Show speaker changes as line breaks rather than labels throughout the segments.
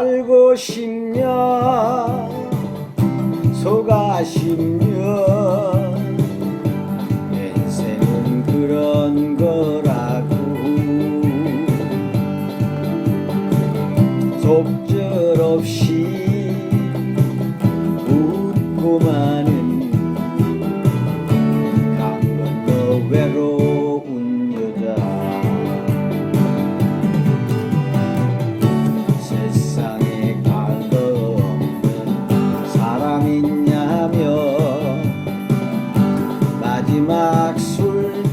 속아시면 속아시면 인생은 그런 거라고. 속절없이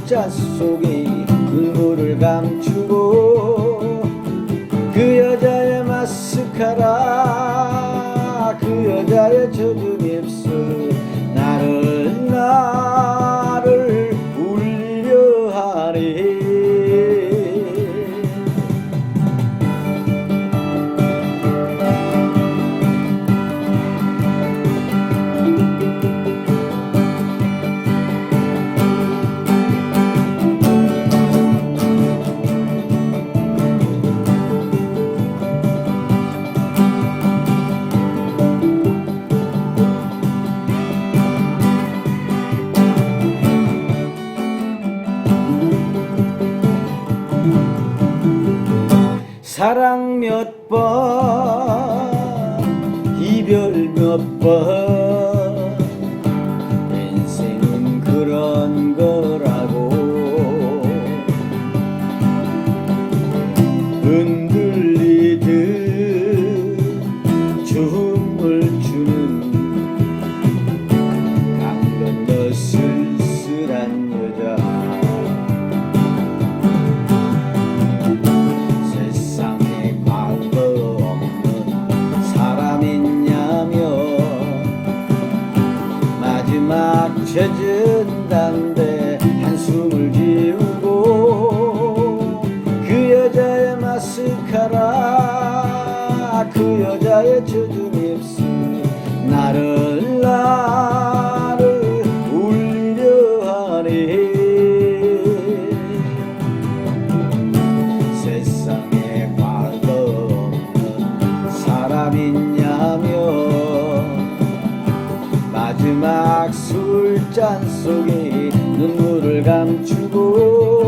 술잔 속에 눈물을 감추고 그 여자의 마스카라 그 여자의 젖은 사랑 몇 번, 이별 몇 번, 인생은 그런 거 담배 한숨을 지우고 그 여자의 마스카라 그 여자의 젖은 입술 나를 나를 울리려 하네 세상에 과거 없는 사람 있냐 잔 속에 눈물을 감추고